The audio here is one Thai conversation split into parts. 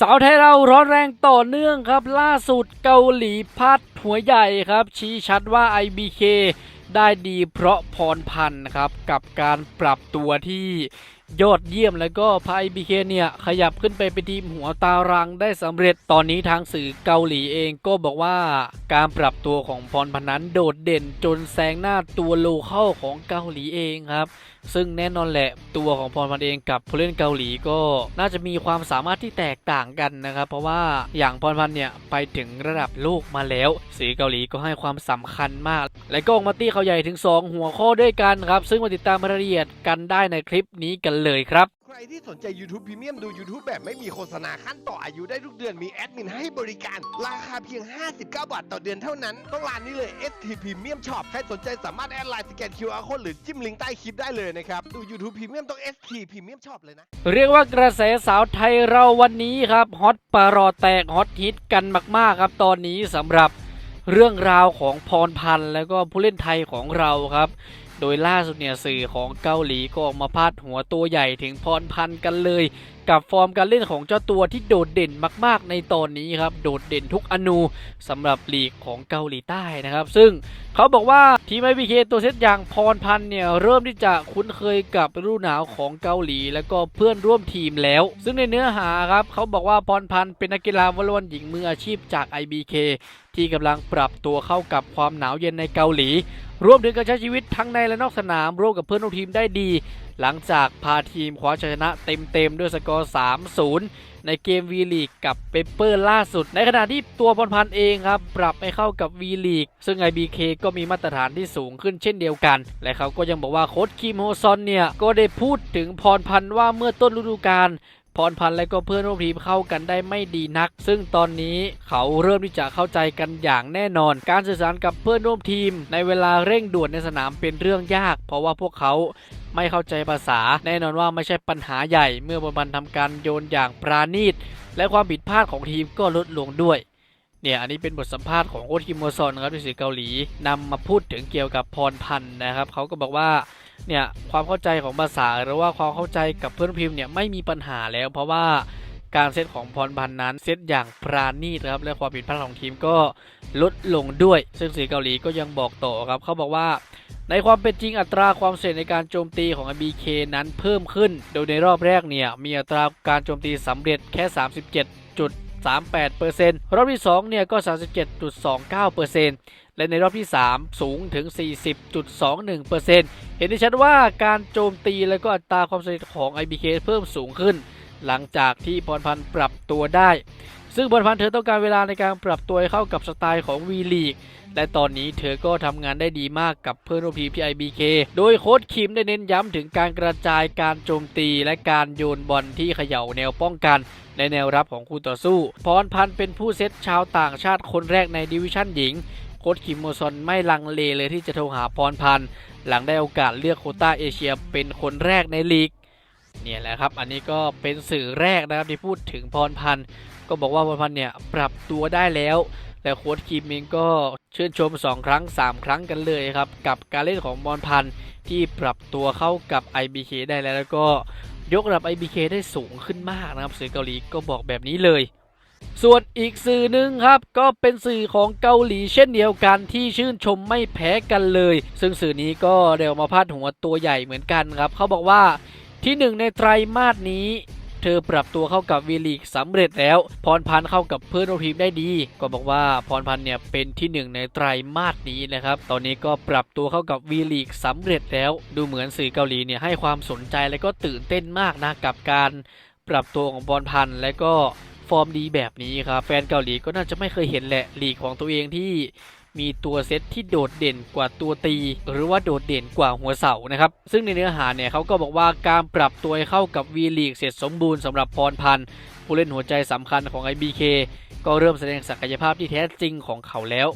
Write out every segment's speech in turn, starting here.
สาวไทยเราร้อนแรงต่อเนื่องครับ ล่าสุดเกาหลีพัดหัวใหญ่ครับ ชี้ชัดว่า IBK ได้ดีเพราะพรพันธ์ครับ กับการปรับตัวที่ ยอดเยี่ยมแล้วก็พา IBK เนี่ยขยับขึ้นไปเป็นทีมหัวตารางได้สำเร็จตอนนี้ทางสื่อเกาหลีเองก็บอกว่าการปรับตัวของพรพันธ์นั้นโดดเด่นจนแซงหน้าตัวโลเข้าของเกาหลีเองครับ ซึ่งแน่นอนแหละตัวของพรพันธ์เองกับผู้เล่นเกาหลีก็น่าจะมีความสามารถที่แตกต่างกันนะครับ เพราะว่าอย่างพรพันธ์เนี่ยไปถึงระดับโลกมาแล้วสีเกาหลีก็ให้ความสำคัญมาก และก็มาตีเขาใหญ่ถึง 2 หัวข้อด้วยกันครับ ซึ่งมาติดตามรายละเอียดกันได้ในคลิปนี้กันเลยครับ ใครที่สนใจ YouTube Premium ดู YouTube แบบไม่มีโฆษณาขั้นต่ออายุได้ทุกเดือนมีแอดมินให้บริการ ราคาเพียง 59 บาทต่อเดือนเท่านั้น ต้องร้านนี้เลย ST Premium Shop ใครสนใจสามารถแอดไลน์สแกน QR Code หรือจิ้มลิงก์ใต้คลิปได้เลยนะครับ ดู YouTube Premium ต้อง ST Premium Shop เลยนะ เรียกว่ากระแสสาวไทยเราวันนี้ครับฮอตปารอแตกฮอตฮิตกันมาก ๆ ครับตอนนี้สำหรับเรื่องราวของพรพันธ์แล้วก็ผู้เล่นไทยของเราครับ โดยล่าสุดเนี่ยสื่อของเกาหลีก็ออกมาพาดหัวตัวใหญ่ถึงพรพันธ์กันเลยกับฟอร์มการเล่นของเจ้าตัวที่โดดเด่นมาก ๆ ในตอนนี้ครับ โดดเด่นทุกอนูสำหรับลีกของเกาหลีใต้นะครับ ซึ่งเขาบอกว่าทีมไอพีเคตัวเซตอย่างพรพันธ์เนี่ยเริ่มที่จะคุ้นเคยกับฤดูหนาวของเกาหลี แล้วก็เพื่อนร่วมทีมแล้ว ซึ่งในเนื้อหาครับเขาบอกว่าพรพันธ์เป็นนักกีฬาวอลเลย์บอลหญิงมืออาชีพจาก IBK ที่กำลังปรับตัวเข้ากับความหนาวเย็นในเกาหลี รวมถึงการใช้ชีวิตทั้งในและนอกสนามร่วมกับเพื่อนร่วมทีมได้ดีหลังจากพาทีมคว้าชัยชนะเต็มๆ ด้วยสกอร์ 3-0 ในเกมวีลีกกับเปเปอร์ล่าสุด ในขณะที่ตัวพรพันเองครับ ปรับให้เข้ากับวีลีกซึ่ง IBK ก็มีมาตรฐานที่สูงขึ้นเช่นเดียวกัน และเขาก็ยังบอกว่าโค้ชคิมโฮซอนเนี่ย ก็ได้พูดถึงพรพันธ์ว่าเมื่อต้นฤดูกาล พรพันธ์และก็เพื่อนร่วมทีมเข้ากันได้ไม่ดีนัก ซึ่งตอนนี้เขาเริ่มที่จะเข้าใจกันอย่างแน่นอน การสื่อสารกับเพื่อนร่วมทีม ในเวลาเร่งด่วนในสนามเป็นเรื่องยาก เพราะว่าพวกเขาไม่เข้าใจภาษา แน่นอนว่าไม่ใช่ปัญหาใหญ่ เมื่อพรพันธ์ทำการโยนอย่างปราณีต และความผิดพลาดของทีมก็ลดลงด้วยเนี่ยอันนี้เป็นบทสัมภาษณ์ของโค้ชคิมโมซอนครับที่สื่อเกาหลีนำมาพูดถึงเกี่ยวกับพรพันธ์นะครับเขาก็บอกว่า เนี่ยความเข้าใจของภาษาหรือว่าความเข้าใจกับเพื่อนพิมพ์เนี่ยไม่มีปัญหาแล้ว เพราะว่าการเซตของพรพันธ์นั้นเซตอย่างปราณีตครับและความผิดพลาดของทีมก็ลดลงด้วย ซึ่งสีเกาหลีก็ยังบอกต่อครับเขาบอกว่า ในความเป็นจริงอัตราความเสี่ยงในการโจมตีของ BK นั้นเพิ่มขึ้น โดยในรอบแรกเนี่ยมีอัตราการโจมตีสำเร็จแค่ 37.38%รอบที่2เนี่ยก็ 37.29% และในรอบที่ 3 สูงถึง 40.21%เห็นได้ชัดว่าการโจมตีและก็อัตราความสำเร็จของ IBK เพิ่มสูงขึ้น หลังจากที่พรพันธ์ปรับตัวได้ ซึ่งพรพันธ์เธอต้องการเวลาในการปรับตัวให้เข้ากับสไตล์ของ V League และตอนนี้เธอก็ทำงานได้ดีมากกับเพื่อนร่วมทีมที่ IBK โดยโค้ชคิมได้เน้นย้ำถึงการกระจายการโจมตีและการโยนบอลที่เขย่าแนวป้องกันในแนวรับของคู่ต่อสู้ พรพันธ์เป็นผู้เซตชาวต่างชาติคนแรกในดิวิชั่นหญิง ค้ชคิมโมซอนไม่ลังเลเลยที่จะโทรหาพรพันธ์หลังได้โอกาสเลือกโคต้าเอเชียเป็นคนแรกในลีกเนี่ยแหละครับ อันนี้ก็เป็นสื่อแรกนะครับที่พูดถึงพรพันธ์ก็บอกว่าพรพันธ์เนี่ยปรับตัวได้แล้วแต่โค้ชคิมเองก็ชื่นชม 2 ครั้ง 3 ครั้งกันเลยครับ กับการเล่นของพรพันธ์ที่ปรับตัวเข้ากับ IBK ได้แล้วแล้วก็ยกระดับ IBK ได้สูงขึ้นมากนะครับสื่อเกาหลีก็บอกแบบนี้เลย ส่วนอีกสื่อหนึ่งครับ ก็เป็นสื่อของเกาหลีเช่นเดียวกันที่ชื่นชมไม่แพ้กันเลย ซึ่งสื่อนี้ก็เดี๋ยวมาพาดหัวตัวใหญ่เหมือนกันครับ เขาบอกว่าที่หนึ่งในไตรมาสนี้เธอปรับตัวเข้ากับวีลีกสำเร็จแล้ว พรพันธ์เข้ากับเพื่อนร่วมทีมได้ดี ก็บอกว่าพรพันธ์เนี่ยเป็นที่หนึ่งในไตรมาสนี้นะครับ ตอนนี้ก็ปรับตัวเข้ากับวีลีกสำเร็จแล้ว ดูเหมือนสื่อเกาหลีเนี่ยให้ความสนใจและก็ตื่นเต้นมากนะกับการปรับตัวของพรพันธ์และก็ ฟอร์มดีแบบนี้ครับ แฟนเกาหลีก็น่าจะไม่เคยเห็นแหละลีกของตัวเองที่มีตัวเซตที่โดดเด่นกว่าตัวตี หรือว่าโดดเด่นกว่าหัวเสานะครับ ซึ่งในเนื้อหาเนี่ยเขาก็บอกว่าการปรับตัวให้เข้ากับวีลีกเสร็จสมบูรณ์สำหรับพรพันธ์ผู้เล่นหัวใจสำคัญของ IBK ก็เริ่มแสดงศักยภาพที่แท้จริงของเขาแล้ว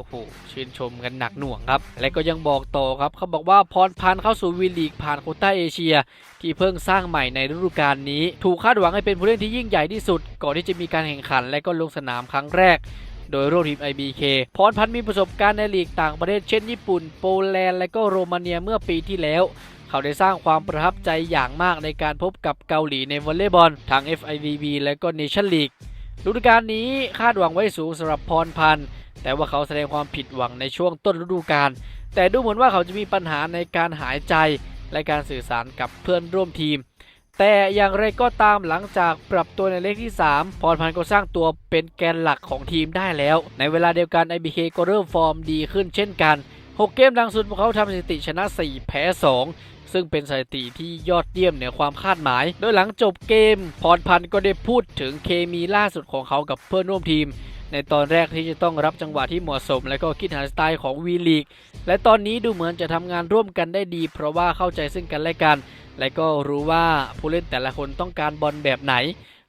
โอ้โหชื่นชมกันหนักหน่วงครับ และก็ยังบอกต่อครับเขาบอกว่าพรพันธ์เข้าสู่วีลีกผ่านโคต้าเอเชีย ที่เพิ่งสร้างใหม่ในฤดูกาลนี้ ถูกคาดหวังให้เป็นผู้เล่นที่ยิ่งใหญ่ที่สุด ก่อนที่จะมีการแข่งขันและก็ลงสนามครั้งแรกโดยร่วมทีม IBK พรพันธ์มีประสบการณ์ในลีกต่างประเทศเช่นญี่ปุ่น โปแลนด์ และก็โรมาเนียเมื่อปีที่แล้ว เขาได้สร้างความประทับใจอย่างมากในการพบกับเกาหลีในวอลเลย์บอลทาง FIVB และก็ Nation League ฤดูกาลนี้คาดหวังไว้สูงสำหรับพรพันธ์ แต่ว่าเขาแสดงความผิดหวังในช่วงต้นฤดูกาลแต่ดูเหมือนว่าเขาจะมีปัญหาในการหายใจและการสื่อสารกับเพื่อนร่วมทีม แต่อย่างไรก็ตามหลังจากปรับตัวในเลขที่ 3 พรพันธ์ก็สร้างตัวเป็นแกนหลักของทีมได้แล้ว ในเวลาเดียวกัน IBK ก็เริ่มฟอร์มดีขึ้นเช่นกัน 6 เกมดังสุดพวกเขาทำสถิติชนะ 4 แพ้ 2ซึ่งเป็นสถิติที่ยอดเยี่ยมเหนือความคาดหมาย โดยหลังจบเกม พรพันธ์ก็ได้พูดถึงเคมีล่าสุดของเขากับเพื่อนร่วมทีม ในตอนแรกที่จะต้องรับจังหวะที่เหมาะสม และก็คิดหาสไตล์ของวีลีกและตอนนี้ดูเหมือนจะทำงานร่วมกันได้ดี เพราะว่าเข้าใจซึ่งกันและกัน และก็รู้ว่าผู้เล่นแต่ละคนต้องการบอลแบบไหน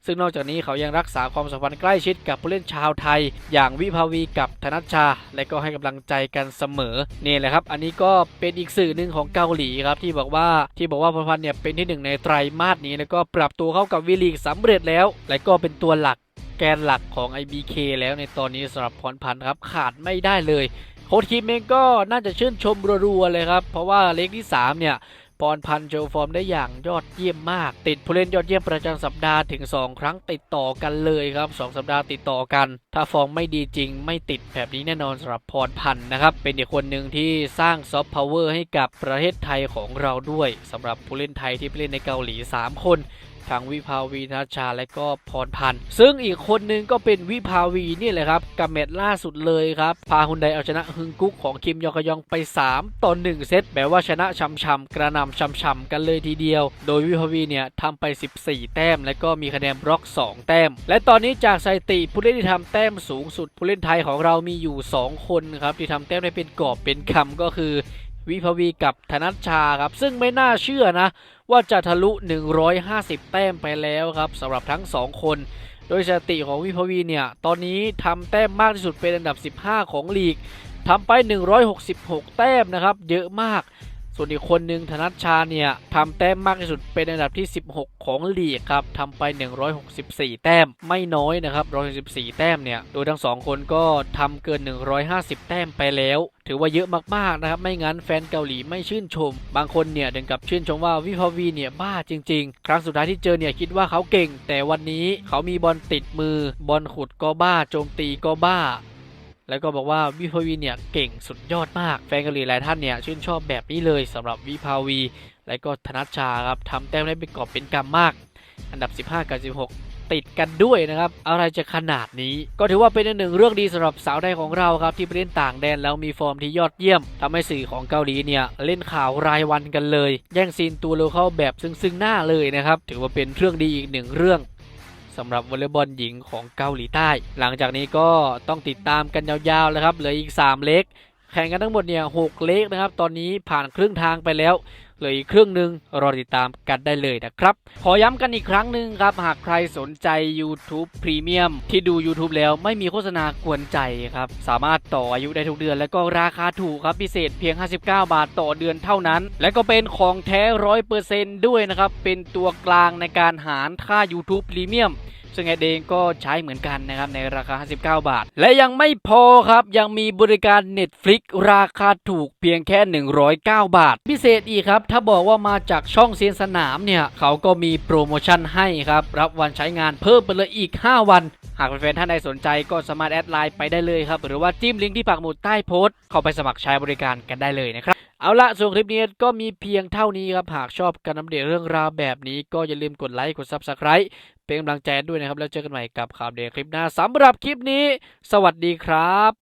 ซึ่งนอกจากนี้เขายังรักษาความสัมพันธ์ใกล้ชิดกับผู้เล่นชาวไทย อย่างวิภาวีกับธนัชชา และก็ให้กำลังใจกันเสมอนี่แหละครับ อันนี้ก็เป็นอีกสื่อหนึ่งของเกาหลีครับที่บอกว่าที่บอกว่าพรพันธ์เนี่ยเป็นที่หนึ่งในไตรมาสนี้ แล้วก็ปรับตัวเข้ากับวีลีกสำเร็จแล้ว และก็เป็นตัวหลัก กนหลักของ IBK แล้วในตอนนี้สำหรับพรพันธ์ครับขาดไม่ได้เลย โค้ชคิมเองก็น่าจะชื่นชมรัวๆเลยครับ เพราะว่าเลขที่ 3 เนี่ยพรพันธ์โชว์ฟอร์มได้อย่างยอดเยี่ยมมาก ติดผู้เล่นยอดเยี่ยมประจำสัปดาห์ถึง 2 ครั้งติดต่อกันเลยครับ 2 สัปดาห์ติดต่อกัน ถ้าฟอร์มไม่ดีจริง ไม่ติดแบบนี้แน่นอนสำหรับพรพันธ์นะครับ เป็นอีกคนหนึ่งที่สร้างซอฟต์พาวเวอร์ให้กับประเทศไทยของเราด้วยสำหรับผู้เล่นไทยที่ไปเล่นในเกาหลี 3 คน ทั้งวิภาวีนัชชาและก็พรพันธ์ ซึ่งอีกคนหนึ่งก็เป็นวิภาวีนี่แหละครับกับแมตช์ล่าสุดเลยครับพาฮุนไดเอาชนะฮึงกุ๊กของคิมยองกยองไป 3 ต่อ 1 เซตแบบว่าชนะช่ำๆกระนำช่ำๆกันเลยทีเดียว โดยวิภาวีเนี่ยทำไป 14 แต้ม และก็มีคะแนนบล็อก 2 แต้ม และตอนนี้จากสถิติผู้เล่นที่ทำแต้มสูงสุดผู้เล่นไทยของเรามีอยู่ 2 คนครับที่ทำแต้มได้เป็นกอบเป็นคำก็คือ วิภวีกับธนัชชาครับ ซึ่งไม่น่าเชื่อนะ ว่าจะทะลุ 150 แต้มไปแล้วครับสำหรับทั้ง 2 คน โดยสถิติของวิภวีเนี่ย ตอนนี้ทำแต้มมากที่สุดเป็นอันดับ 15 ของลีกทำไป 166 แต้มนะครับ เยอะมาก ส่วนอีกคนหนึ่งธนัชชาเนี่ยทำแต้มมากที่สุดเป็นอันดับที่ 16 ของลีกครับทำไป 164 แต้มไม่น้อยนะครับ164 แต้มเนี่ยโดยทั้งสองคนก็ทำเกิน 150 แต้มไปแล้ว ถือว่าเยอะมากๆนะครับไม่งั้นแฟนเกาหลีไม่ชื่นชม บางคนเนี่ยถึงกับชื่นชมว่าวิภาวีเนี่ยบ้าจริง ๆ ครั้งสุดท้ายที่เจอเนี่ยคิดว่าเขาเก่ง แต่วันนี้เขามีบอลติดมือบอลขุดก็บ้าโจมตีก็บ้า แล้วก็บอกว่าวิภาวีเนี่ยเก่งสุดยอดมาก แฟนเกาหลีหลายท่านเนี่ยชื่นชอบแบบนี้เลยสำหรับวิภาวี และก็ธนัชชาครับทำแต้มได้เป็นกอบเป็นกำมาก อันดับ 15 กับ 16ติดกันด้วยนะครับ อะไรจะขนาดนี้ก็ถือว่าเป็นอีกหนึ่งเรื่องดีสำหรับสาวไทยของเราครับที่ไปเล่นต่างแดนแล้วมีฟอร์มที่ยอดเยี่ยมทำให้สื่อของเกาหลีเนี่ยเล่นข่าวรายวันกันเลย แย่งซีนตัวโลเข้าแบบซึ่งๆหน้าเลยนะครับ ถือว่าเป็นเรื่องดีอีกหนึ่งเรื่อง สำหรับวอลเลย์บอลหญิงของเกาหลีใต้ หลังจากนี้ก็ต้องติดตามกันยาวๆแล้วครับเหลืออีก 3 เล็ก แข่งกันทั้งหมดเนี่ยหกเล็กนะครับ ตอนนี้ผ่านครึ่งทางไปแล้ว เหลืออีกครึ่งหนึ่งรอติดตามกันได้เลยนะครับ ขอย้ำกันอีกครั้งหนึ่งครับ หากใครสนใจ YouTube Premium ที่ดู YouTube แล้วไม่มีโฆษณากวนใจครับ สามารถต่ออายุได้ทุกเดือน และก็ราคาถูกครับพิเศษเพียง 59 บาทต่อเดือนเท่านั้น และก็เป็นของแท้ร้อยเปอร์เซนต์ด้วยนะครับ เป็นตัวกลางในการหารค่า YouTube Premium ซึ่งแอดเองก็ใช้เหมือนกันนะครับในราคา 59 บาท และยังไม่พอครับยังมีบริการ Netflix ราคาถูกเพียงแค่ 109 บาท พิเศษอีกครับ ถ้าบอกว่ามาจากช่องเซียนสนามเนี่ย เขาก็มีโปรโมชั่นให้ครับ รับวันใช้งานเพิ่มไปเลยอีก 5 วัน หากแฟนๆท่านใดสนใจก็สามารถแอดไลน์ไปได้เลยครับ หรือว่าจิ้มลิงก์ที่ปักหมุดใต้โพสต์เข้าไปสมัครใช้บริการกันได้เลยนะครับเอาละส่วนคลิปนี้ก็มีเพียงเท่านี้ครับ หากชอบการอัปเดตเรื่องราวแบบนี้ก็อย่าลืมกดไลค์ กด Subscribe เป็นกำลังใจด้วยนะครับ แล้วเจอกันใหม่กับข่าวเดตคลิปหน้าสำหรับคลิปนี้ สวัสดีครับ